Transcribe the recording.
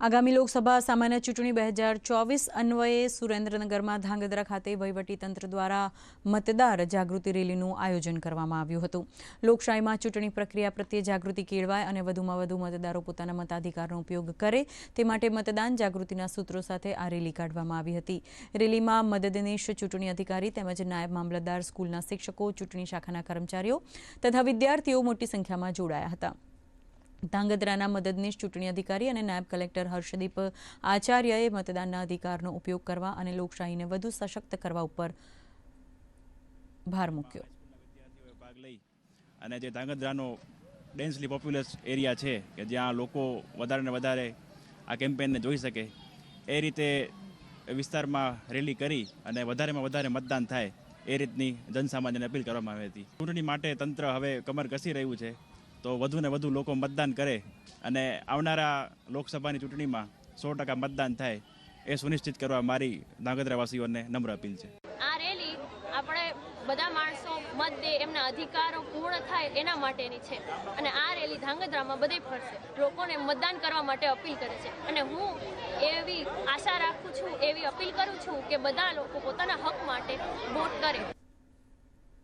આગામી લોકસભા સામાન્ય ચૂંટણી બે હજાર ચોવીસ અન્વયે સુરેન્દ્રનગરમાં ધાંગધ્રા ખાતે વહીવટીતંત્ર દ્વારા મતદાર જાગૃતિ રેલીનું આયોજન કરવામાં આવ્યું હતું. લોકશાહીમાં ચૂંટણી પ્રક્રિયા પ્રત્યે જાગૃતિ કેળવાય અને વધુમાં વધુ મતદારો પોતાના મતાધિકારનો ઉપયોગ કરે તે માટે મતદાન જાગૃતિના સૂત્રો સાથે આ રેલી કાઢવામાં આવી હતી. રેલીમાં મદદનીશ ચૂંટણી અધિકારી તેમજ નાયબ મામલતદાર સ્કૂલના શિક્ષકો, ચૂંટણી શાખાના કર્મચારીઓ તથા વિદ્યાર્થીઓ મોટી સંખ્યામાં જોડાયા હતા. ધાંગધ્રાના મદદનીશ ચૂંટણી અધિકારી અને નાયબ કલેક્ટર હર્ષદીપ આચાર્યએ મતદાનના અધિકારનો ઉપયોગ કરવા અને લોકશાહીને વધુ સશક્ત કરવા ઉપર ભાર મૂક્યો. અને જે ધાંગધ્રાનો ડેન્સલી પોપ્યુલસ એરિયા છે કે જ્યાં લોકો વધારે ને વધારે આ કેમ્પેનને જોઈ શકે, એ રીતે વિસ્તારમાં રેલી કરી અને વધારેમાં વધારે મતદાન થાય એ રીતની જનસામાન્યને અપીલ કરવામાં આવી હતી. ચૂંટણી માટે તંત્ર હવે કમર કસી રહ્યું છે. તો વધુ ને વધુ લોકો મતદાન કરે અને આવનારા લોકસભાની ચૂંટણીમાં સો ટકા મતદાન થાય એ સુનિશ્ચિત કરવા મારી ધાંગધ્રાવાસીઓને નમ્ર અપીલ છે. આ રેલી આપણે બધા માણસો મત દે, એમના અધિકારો પૂર્ણ થાય એના માટેની છે. અને આ રેલી ધાંગધ્રામાં બધે ફરશે. લોકોને મતદાન કરવા માટે અપીલ કરે છે. અને હું એવી આશા રાખું છું, એવી અપીલ કરું છું કે બધા લોકો પોતાના હક માટે